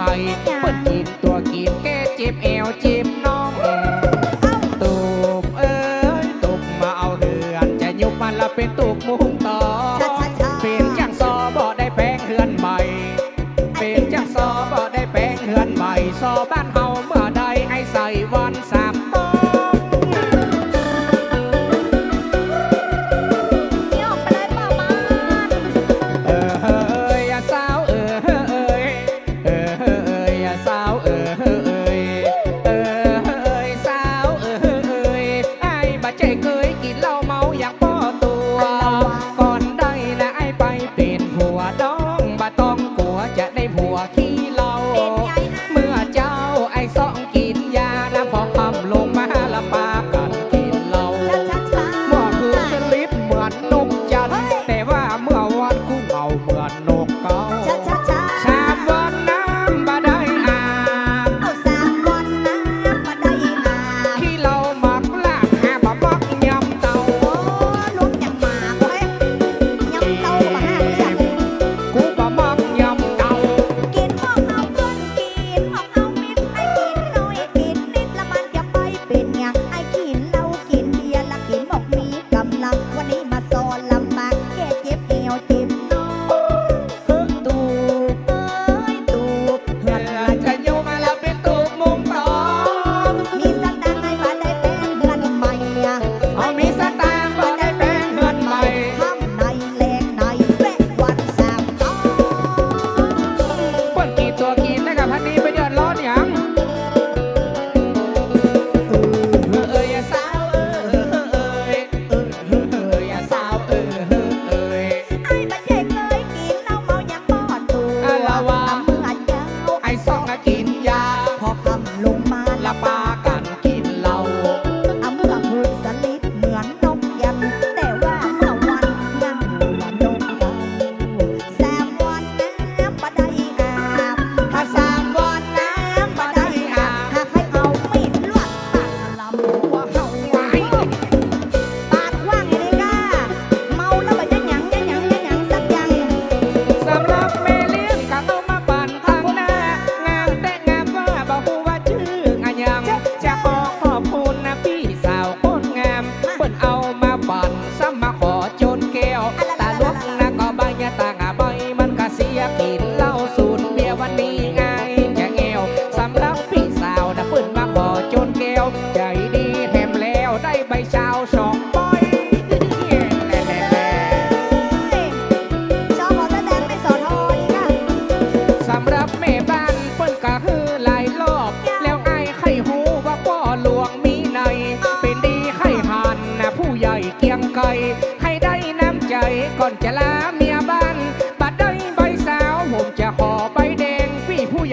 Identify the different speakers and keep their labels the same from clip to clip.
Speaker 1: ภัยเปิดจีบตัวกีบแก้จีบเอวจีบ
Speaker 2: น้
Speaker 1: องตุกเอ้ยตุ
Speaker 2: กมาเอาเรือนจะ
Speaker 1: ยุบมั
Speaker 2: น
Speaker 1: ละเป็นตุก
Speaker 2: มุงต่
Speaker 1: อ
Speaker 2: 哇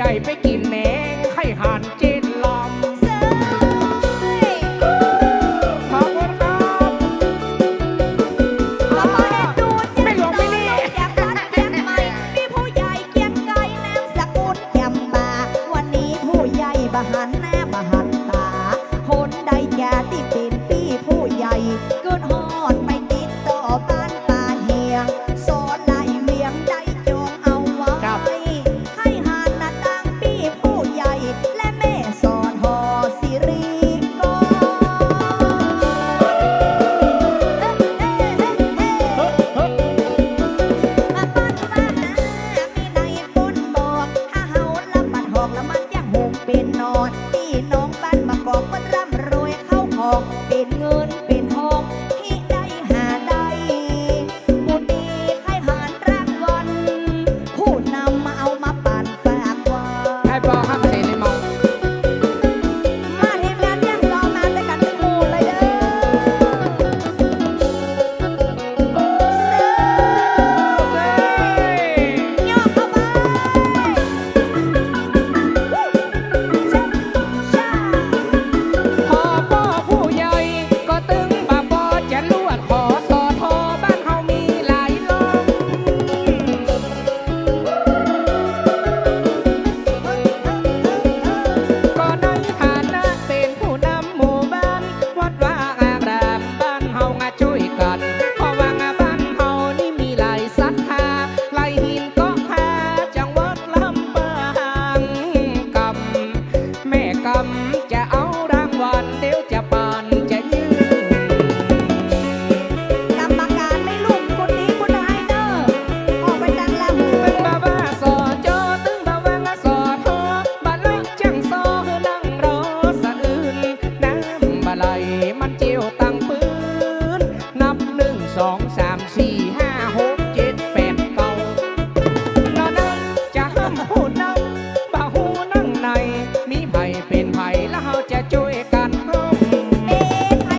Speaker 2: ให้ไปกิ
Speaker 1: นแหนงไข่หัน เป็นเงิน